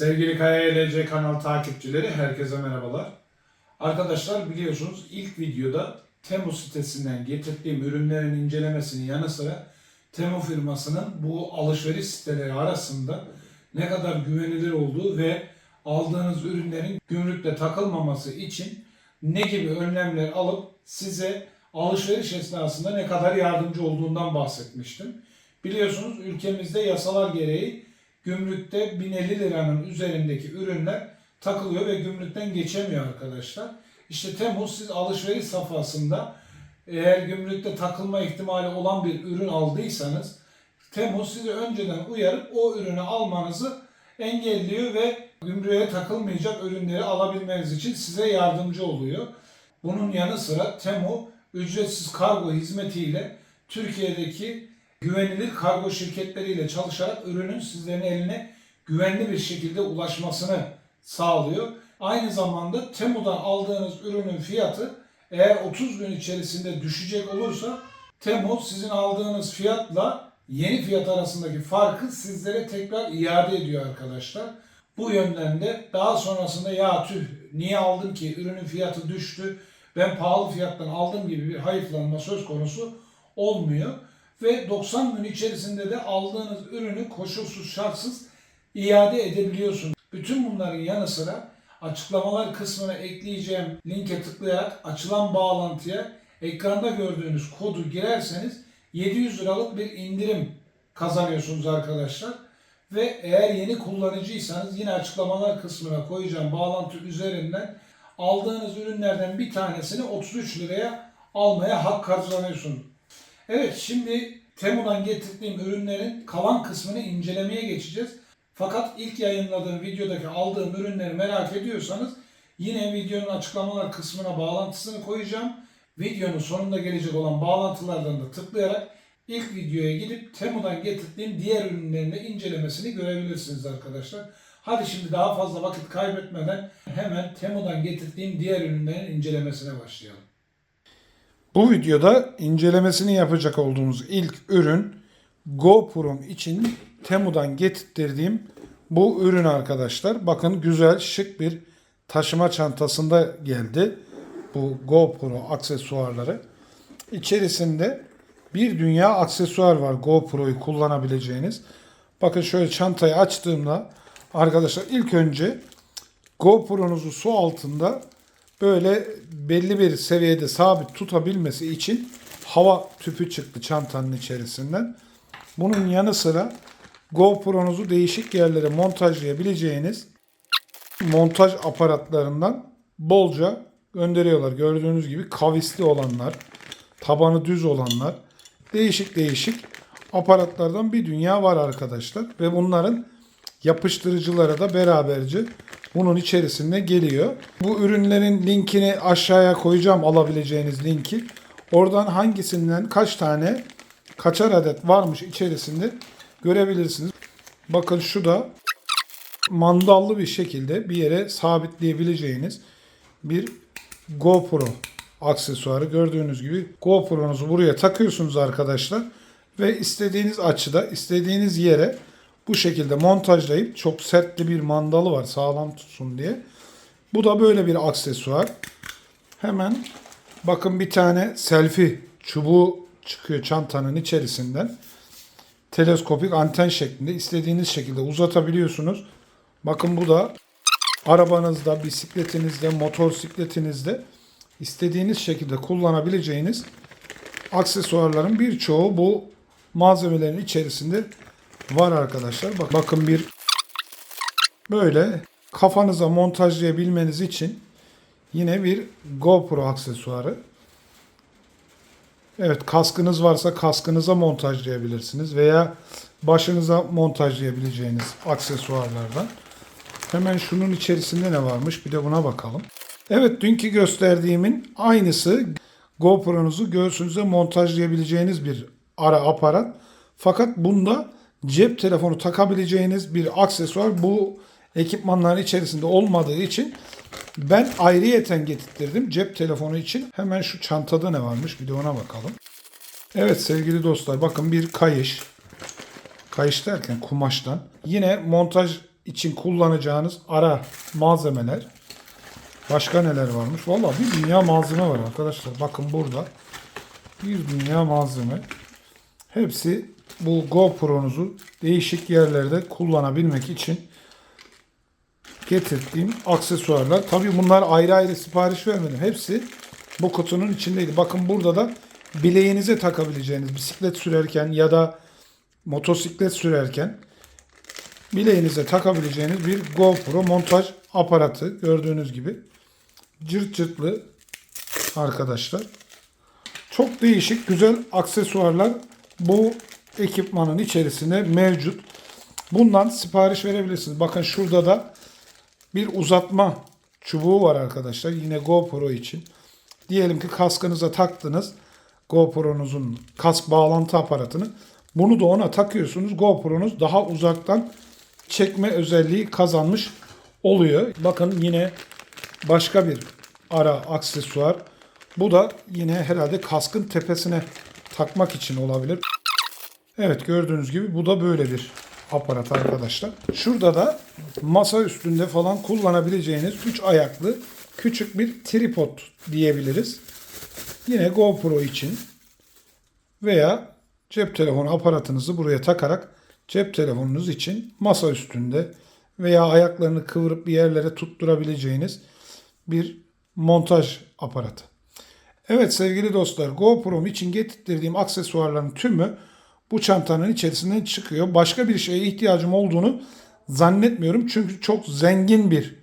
Sevgili Kaya ELC kanal takipçileri herkese merhabalar. Arkadaşlar biliyorsunuz ilk videoda Temu sitesinden getirdiğim ürünlerin incelemesinin yanı sıra Temu firmasının bu alışveriş siteleri arasında ne kadar güvenilir olduğu ve aldığınız ürünlerin gümrükte takılmaması için ne gibi önlemler alıp size alışveriş esnasında ne kadar yardımcı olduğundan bahsetmiştim. Biliyorsunuz ülkemizde yasalar gereği gümrükte 1050 liranın üzerindeki ürünler takılıyor ve gümrükten geçemiyor arkadaşlar. İşte Temmuz siz alışveriş safhasında eğer gümrükte takılma ihtimali olan bir ürün aldıysanız Temmuz sizi önceden uyarıp o ürünü almanızı engelliyor ve gümrüğe takılmayacak ürünleri alabilmeniz için size yardımcı oluyor. Bunun yanı sıra Temu ücretsiz kargo hizmetiyle Türkiye'deki güvenilir kargo şirketleriyle çalışarak ürünün sizlerin eline güvenli bir şekilde ulaşmasını sağlıyor. Aynı zamanda Temu'dan aldığınız ürünün fiyatı eğer 30 gün içerisinde düşecek olursa Temu sizin aldığınız fiyatla yeni fiyat arasındaki farkı sizlere tekrar iade ediyor arkadaşlar. Bu yönden de daha sonrasında ya tüh niye aldım ki ürünün fiyatı düştü ben pahalı fiyattan aldım gibi bir hayıflanma söz konusu olmuyor. Ve 90 gün içerisinde de aldığınız ürünü koşulsuz şartsız iade edebiliyorsunuz. Bütün bunların yanı sıra açıklamalar kısmına ekleyeceğim linke tıklayarak açılan bağlantıya ekranda gördüğünüz kodu girerseniz 700 liralık bir indirim kazanıyorsunuz arkadaşlar. Ve eğer yeni kullanıcıysanız yine açıklamalar kısmına koyacağım bağlantı üzerinden aldığınız ürünlerden bir tanesini 33 liraya almaya hak kazanıyorsunuz. Evet şimdi Temu'dan getirdiğim ürünlerin kalan kısmını incelemeye geçeceğiz. Fakat ilk yayınladığım videodaki aldığım ürünleri merak ediyorsanız yine videonun açıklamalar kısmına bağlantısını koyacağım. Videonun sonunda gelecek olan bağlantılardan da tıklayarak ilk videoya gidip Temu'dan getirdiğim diğer ürünlerin de incelemesini görebilirsiniz arkadaşlar. Hadi şimdi daha fazla vakit kaybetmeden hemen Temu'dan getirdiğim diğer ürünlerin incelemesine başlayalım. Bu videoda incelemesini yapacak olduğumuz ilk ürün GoPro'm için Temu'dan getirdiğim bu ürün arkadaşlar. Bakın güzel şık bir taşıma çantasında geldi. Bu GoPro aksesuarları. İçerisinde bir dünya aksesuar var GoPro'yu kullanabileceğiniz. Bakın şöyle çantayı açtığımda arkadaşlar ilk önce GoPro'nuzu su altında böyle belli bir seviyede sabit tutabilmesi için hava tüpü çıktı çantanın içerisinden. Bunun yanı sıra GoPro'nuzu değişik yerlere montajlayabileceğiniz montaj aparatlarından bolca gönderiyorlar. Gördüğünüz gibi kavisli olanlar, tabanı düz olanlar, değişik değişik aparatlardan bir dünya var arkadaşlar. Ve bunların yapıştırıcıları da beraberce bunun içerisinde geliyor. Bu ürünlerin linkini aşağıya koyacağım alabileceğiniz linki. Oradan hangisinden kaç tane kaçar adet varmış içerisinde görebilirsiniz. Bakın şu da mandallı bir şekilde bir yere sabitleyebileceğiniz bir GoPro aksesuarı. Gördüğünüz gibi GoPro'nuzu buraya takıyorsunuz arkadaşlar ve istediğiniz açıda, istediğiniz yere bu şekilde montajlayıp çok sertli bir mandalı var sağlam tutsun diye. Bu da böyle bir aksesuar. Hemen bakın bir tane selfie çubuğu çıkıyor çantanın içerisinden. Teleskopik anten şeklinde istediğiniz şekilde uzatabiliyorsunuz. Bakın bu da arabanızda, bisikletinizde, motosikletinizde istediğiniz şekilde kullanabileceğiniz aksesuarların birçoğu bu malzemelerin içerisinde var arkadaşlar. Bak, bakın bir böyle kafanıza montajlayabilmeniz için yine bir GoPro aksesuarı. Evet kaskınız varsa kaskınıza montajlayabilirsiniz veya başınıza montajlayabileceğiniz aksesuarlardan. Hemen şunun içerisinde ne varmış bir de buna bakalım. Evet dünkü gösterdiğimin aynısı GoPro'nuzu göğsünüze montajlayabileceğiniz bir ara aparat. Fakat bunda cep telefonu takabileceğiniz bir aksesuar bu ekipmanların içerisinde olmadığı için ben ayrıyeten getirttirdim cep telefonu için. Hemen şu çantada ne varmış bir de ona bakalım. Evet sevgili dostlar bakın bir kayış. Kayış derken kumaştan. Yine montaj için kullanacağınız ara malzemeler. Başka neler varmış? Vallahi bir dünya malzeme var arkadaşlar. Bakın burada. Bir dünya malzeme. Hepsi bu GoPro'nuzu değişik yerlerde kullanabilmek için getirdiğim aksesuarlar. Tabii bunlar ayrı ayrı sipariş vermedim. Hepsi bu kutunun içindeydi. Bakın burada da bileğinize takabileceğiniz bisiklet sürerken ya da motosiklet sürerken bileğinize takabileceğiniz bir GoPro montaj aparatı gördüğünüz gibi. Cırt cırtlı arkadaşlar. Çok değişik güzel aksesuarlar bu ekipmanın içerisinde mevcut. Bundan sipariş verebilirsiniz. Bakın şurada da bir uzatma çubuğu var arkadaşlar. Yine GoPro için. Diyelim ki kaskınıza taktınız. GoPro'nuzun kask bağlantı aparatını. Bunu da ona takıyorsunuz. GoPro'nuz daha uzaktan çekme özelliği kazanmış oluyor. Bakın yine başka bir ara aksesuar. Bu da yine herhalde kaskın tepesine takmak için olabilir. Evet gördüğünüz gibi bu da böyle bir aparat arkadaşlar. Şurada da masa üstünde falan kullanabileceğiniz 3 ayaklı küçük bir tripod diyebiliriz. Yine GoPro için veya cep telefonu aparatınızı buraya takarak cep telefonunuz için masa üstünde veya ayaklarını kıvırıp bir yerlere tutturabileceğiniz bir montaj aparatı. Evet sevgili dostlar GoPro'm için getirdiğim aksesuarların tümü bu çantanın içerisinden çıkıyor. Başka bir şeye ihtiyacım olduğunu zannetmiyorum. Çünkü çok zengin bir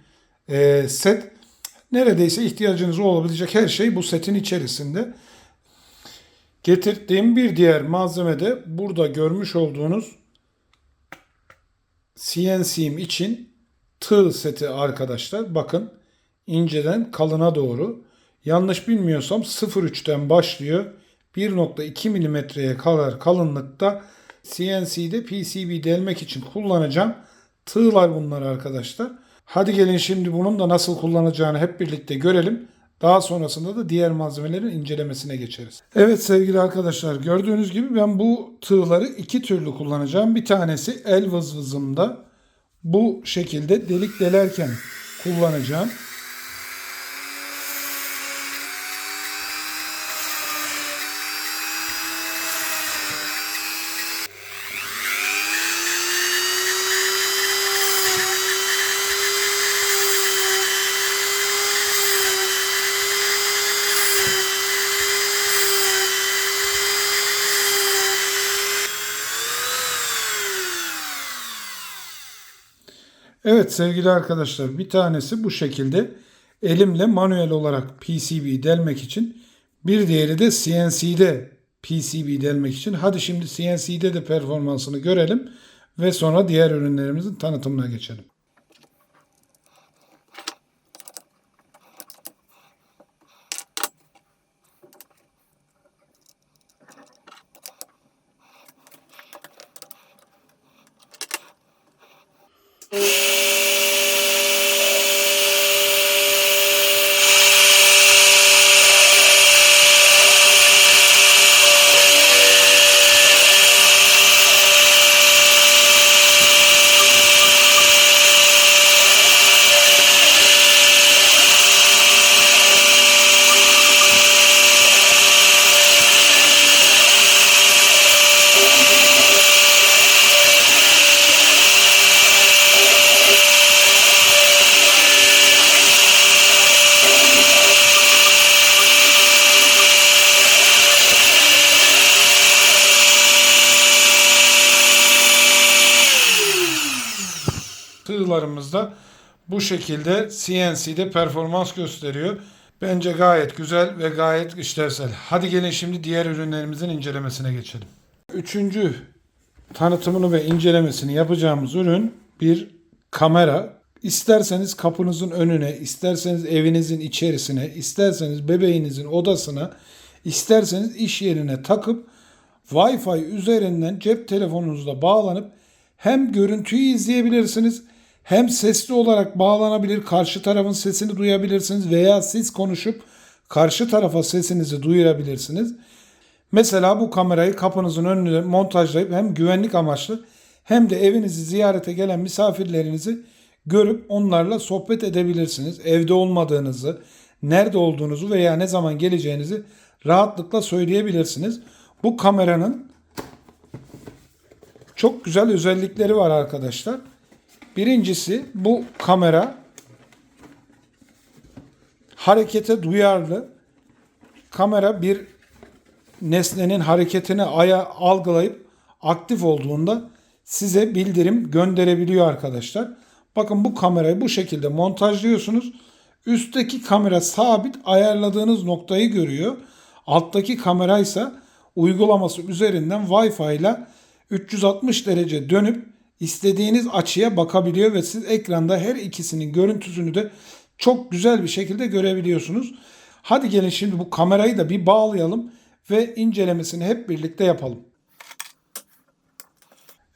e, set. Neredeyse ihtiyacınız olabilecek her şey bu setin içerisinde. Getirdiğim bir diğer malzeme de burada görmüş olduğunuz CNC'm için tığ seti arkadaşlar. Bakın inceden kalına doğru. Yanlış bilmiyorsam 0.3'ten başlıyor. 1.2 milimetreye kadar kalınlıkta CNC'de PCB delmek için kullanacağım. Tığlar bunlar arkadaşlar. Hadi gelin şimdi bunun da nasıl kullanacağını hep birlikte görelim. Daha sonrasında da diğer malzemelerin incelemesine geçeriz. Evet sevgili arkadaşlar gördüğünüz gibi ben bu tığları iki türlü kullanacağım. Bir tanesi el vızvızımda bu şekilde delik delerken kullanacağım. Evet sevgili arkadaşlar bir tanesi bu şekilde elimle manuel olarak PCB delmek için bir diğeri de CNC'de PCB delmek için. Hadi şimdi CNC'de de performansını görelim ve sonra diğer ürünlerimizin tanıtımına geçelim. Tığlarımız da bu şekilde CNC'de performans gösteriyor. Bence gayet güzel ve gayet işlevsel. Hadi gelin şimdi diğer ürünlerimizin incelemesine geçelim. Üçüncü tanıtımını ve incelemesini yapacağımız ürün bir kamera. İsterseniz kapınızın önüne, isterseniz evinizin içerisine, isterseniz bebeğinizin odasına, isterseniz iş yerine takıp Wi-Fi üzerinden cep telefonunuzla bağlanıp hem görüntüyü izleyebilirsiniz hem sesli olarak bağlanabilir, karşı tarafın sesini duyabilirsiniz veya siz konuşup karşı tarafa sesinizi duyurabilirsiniz. Mesela bu kamerayı kapınızın önüne montajlayıp hem güvenlik amaçlı hem de evinizi ziyarete gelen misafirlerinizi görüp onlarla sohbet edebilirsiniz. Evde olmadığınızı, nerede olduğunuzu veya ne zaman geleceğinizi rahatlıkla söyleyebilirsiniz. Bu kameranın çok güzel özellikleri var arkadaşlar. Birincisi bu kamera harekete duyarlı. Kamera bir nesnenin hareketini aya algılayıp aktif olduğunda size bildirim gönderebiliyor arkadaşlar. Bakın bu kamerayı bu şekilde montajlıyorsunuz. Üstteki kamera sabit ayarladığınız noktayı görüyor. Alttaki kamera ise uygulaması üzerinden Wi-Fi ile 360 derece dönüp istediğiniz açıya bakabiliyor ve siz ekranda her ikisinin görüntüsünü de çok güzel bir şekilde görebiliyorsunuz. Hadi gelin şimdi bu kamerayı da bir bağlayalım ve incelemesini hep birlikte yapalım.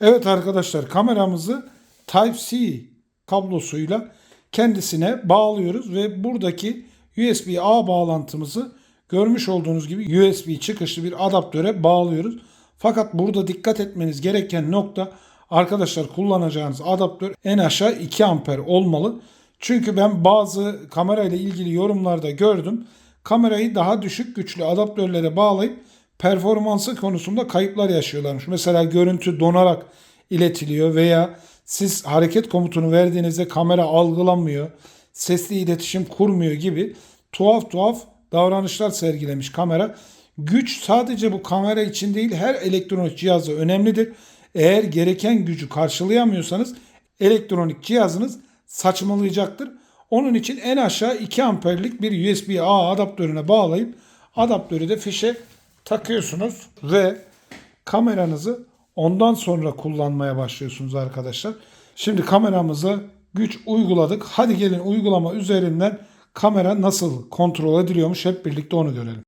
Evet arkadaşlar kameramızı Type-C kablosuyla kendisine bağlıyoruz ve buradaki USB-A bağlantımızı görmüş olduğunuz gibi USB çıkışlı bir adaptöre bağlıyoruz. Fakat burada dikkat etmeniz gereken nokta arkadaşlar kullanacağınız adaptör en aşağı 2 amper olmalı. Çünkü ben bazı kamera ilgili yorumlarda gördüm. Kamerayı daha düşük güçlü adaptörlere bağlayıp performansı konusunda kayıplar yaşıyorlarmış. Mesela görüntü donarak iletiliyor veya siz hareket komutunu verdiğinizde kamera algılanmıyor, sesli iletişim kurmuyor gibi tuhaf tuhaf davranışlar sergilemiş kamera. Güç sadece bu kamera için değil her elektronik cihazda önemlidir. Eğer gereken gücü karşılayamıyorsanız elektronik cihazınız saçmalayacaktır. Onun için en aşağı 2 amperlik bir USB-A adaptörüne bağlayıp adaptörü de fişe takıyorsunuz ve kameranızı ondan sonra kullanmaya başlıyorsunuz arkadaşlar. Şimdi kameramıza güç uyguladık. Hadi gelin uygulama üzerinden kamera nasıl kontrol ediliyormuş hep birlikte onu görelim.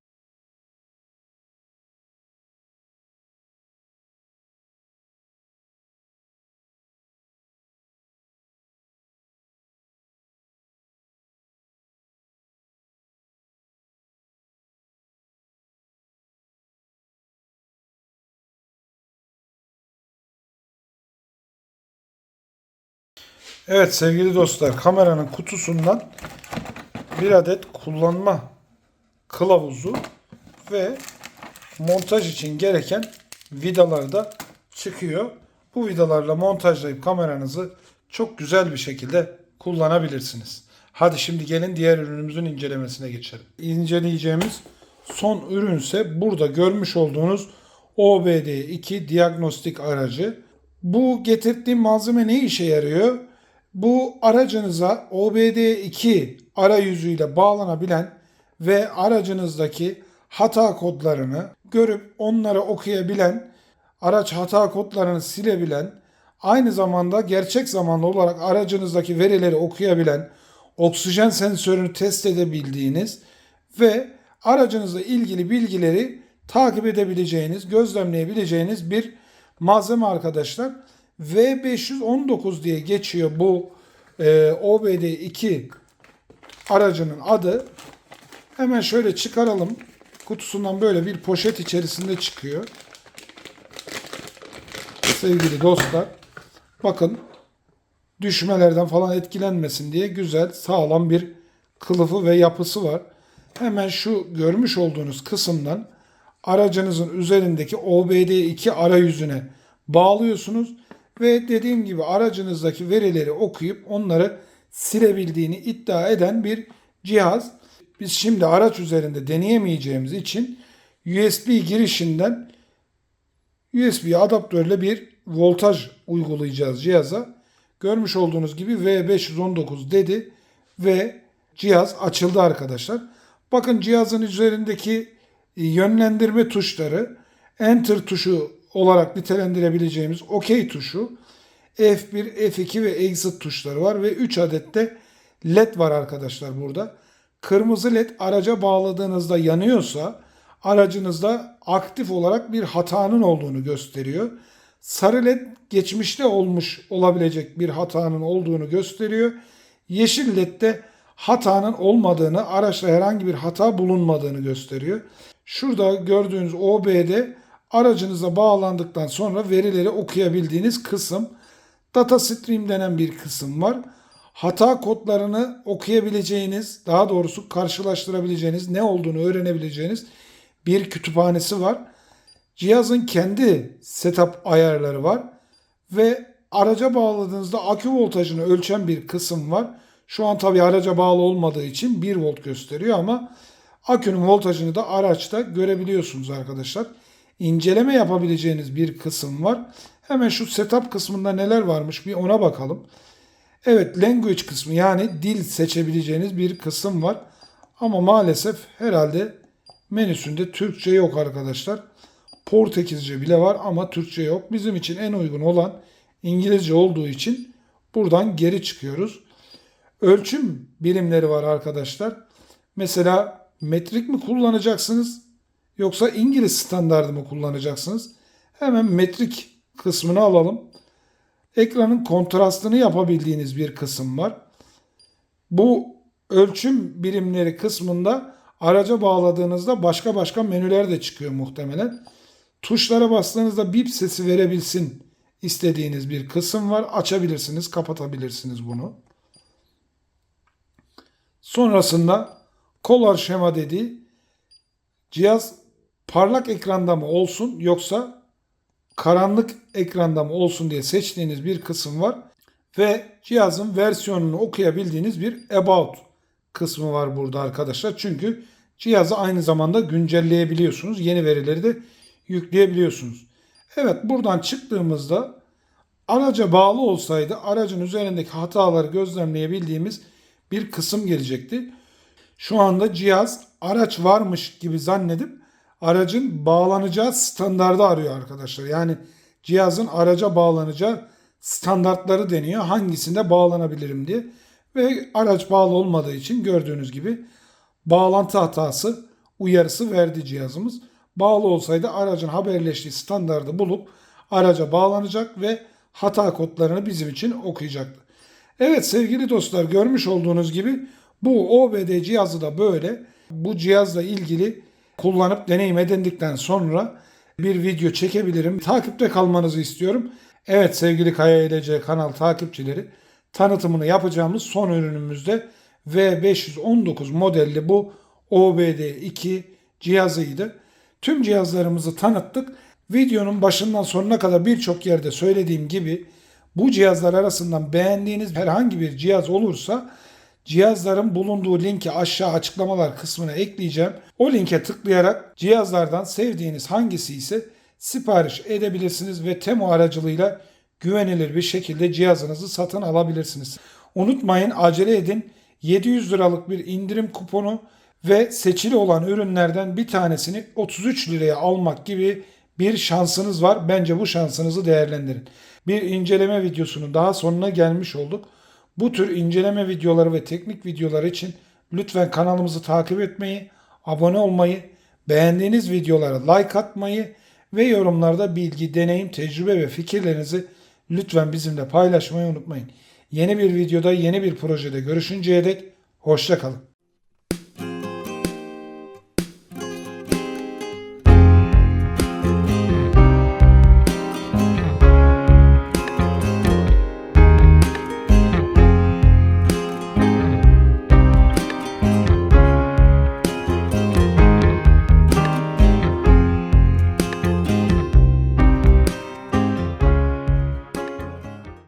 Evet sevgili dostlar kameranın kutusundan bir adet kullanma kılavuzu ve montaj için gereken vidalar da çıkıyor. Bu vidalarla montajlayıp kameranızı çok güzel bir şekilde kullanabilirsiniz. Hadi şimdi gelin diğer ürünümüzün incelemesine geçelim. İnceleyeceğimiz son ürünse burada görmüş olduğunuz OBD2 diagnostik aracı. Bu getirdiğim malzeme ne işe yarıyor? Bu aracınıza OBD2 arayüzüyle bağlanabilen ve aracınızdaki hata kodlarını görüp onları okuyabilen, araç hata kodlarını silebilen, aynı zamanda gerçek zamanlı olarak aracınızdaki verileri okuyabilen, oksijen sensörünü test edebildiğiniz ve aracınızla ilgili bilgileri takip edebileceğiniz, gözlemleyebileceğiniz bir malzeme arkadaşlar. V519 diye geçiyor bu e, OBD2 aracının adı. Hemen şöyle çıkaralım. Kutusundan böyle bir poşet içerisinde çıkıyor. Sevgili dostlar. Bakın düşmelerden falan etkilenmesin diye güzel sağlam bir kılıfı ve yapısı var. Hemen şu görmüş olduğunuz kısımdan aracınızın üzerindeki OBD2 arayüzüne bağlıyorsunuz ve dediğim gibi aracınızdaki verileri okuyup onları silebildiğini iddia eden bir cihaz. Biz şimdi araç üzerinde deneyemeyeceğimiz için USB girişinden USB adaptörle bir voltaj uygulayacağız cihaza. Görmüş olduğunuz gibi V519 dedi ve cihaz açıldı arkadaşlar. Bakın cihazın üzerindeki yönlendirme tuşları Enter tuşu olarak nitelendirebileceğimiz OK tuşu, F1, F2 ve Exit tuşları var ve 3 adet de LED var arkadaşlar burada. Kırmızı LED araca bağladığınızda yanıyorsa aracınızda aktif olarak bir hatanın olduğunu gösteriyor. Sarı led geçmişte olmuş olabilecek bir hatanın olduğunu gösteriyor. Yeşil led de hatanın olmadığını, araçta herhangi bir hata bulunmadığını gösteriyor. Şurada gördüğünüz OBD aracınıza bağlandıktan sonra verileri okuyabildiğiniz kısım. Data Stream denen bir kısım var. Hata kodlarını okuyabileceğiniz, daha doğrusu karşılaştırabileceğiniz, ne olduğunu öğrenebileceğiniz bir kütüphanesi var. Cihazın kendi setup ayarları var ve araca bağladığınızda akü voltajını ölçen bir kısım var. Şu an tabii araca bağlı olmadığı için 1 volt gösteriyor ama akünün voltajını da araçta görebiliyorsunuz arkadaşlar. İnceleme yapabileceğiniz bir kısım var. Hemen şu setup kısmında neler varmış bir ona bakalım. Evet language kısmı yani dil seçebileceğiniz bir kısım var. Ama maalesef herhalde menüsünde Türkçe yok arkadaşlar. Portekizce bile var ama Türkçe yok. Bizim için en uygun olan İngilizce olduğu için buradan geri çıkıyoruz. Ölçüm birimleri var arkadaşlar. Mesela metrik mi kullanacaksınız yoksa İngiliz standardı mı kullanacaksınız? Hemen metrik kısmını alalım. Ekranın kontrastını yapabildiğiniz bir kısım var. Bu ölçüm birimleri kısmında araca bağladığınızda başka başka menüler de çıkıyor muhtemelen. Tuşlara bastığınızda bip sesi verebilsin istediğiniz bir kısım var. Açabilirsiniz, kapatabilirsiniz bunu. Sonrasında kolor şema dediği cihaz parlak ekranda mı olsun yoksa karanlık ekranda mı olsun diye seçtiğiniz bir kısım var ve cihazın versiyonunu okuyabildiğiniz bir about kısmı var burada arkadaşlar. Çünkü cihazı aynı zamanda güncelleyebiliyorsunuz. Yeni verileri de yükleyebiliyorsunuz. Evet buradan çıktığımızda araca bağlı olsaydı aracın üzerindeki hataları gözlemleyebildiğimiz bir kısım gelecekti. Şu anda cihaz araç varmış gibi zannedip aracın bağlanacağı standardı arıyor arkadaşlar. Yani cihazın araca bağlanacağı standartları deniyor. Hangisinde bağlanabilirim diye. Ve araç bağlı olmadığı için gördüğünüz gibi bağlantı hatası uyarısı verdi cihazımız. Bağlı olsaydı aracın haberleştiği standardı bulup araca bağlanacak ve hata kodlarını bizim için okuyacaktı. Evet sevgili dostlar görmüş olduğunuz gibi bu OBD cihazı da böyle. Bu cihazla ilgili kullanıp deneyim edindikten sonra bir video çekebilirim. Takipte kalmanızı istiyorum. Evet sevgili Kaya İlece kanal takipçileri tanıtımını yapacağımız son ürünümüzde V519 modelli bu OBD2 cihazıydı. Tüm cihazlarımızı tanıttık. Videonun başından sonuna kadar birçok yerde söylediğim gibi bu cihazlar arasından beğendiğiniz herhangi bir cihaz olursa cihazların bulunduğu linki aşağı açıklamalar kısmına ekleyeceğim. O linke tıklayarak cihazlardan sevdiğiniz hangisi ise sipariş edebilirsiniz ve Temu aracılığıyla güvenilir bir şekilde cihazınızı satın alabilirsiniz. Unutmayın acele edin 700 liralık bir indirim kuponu ve seçili olan ürünlerden bir tanesini 33 liraya almak gibi bir şansınız var. Bence bu şansınızı değerlendirin. Bir inceleme videosunun daha sonuna gelmiş olduk. Bu tür inceleme videoları ve teknik videolar için lütfen kanalımızı takip etmeyi, abone olmayı, beğendiğiniz videolara like atmayı ve yorumlarda bilgi, deneyim, tecrübe ve fikirlerinizi lütfen bizimle paylaşmayı unutmayın. Yeni bir videoda, yeni bir projede görüşünceye dek hoşçakalın.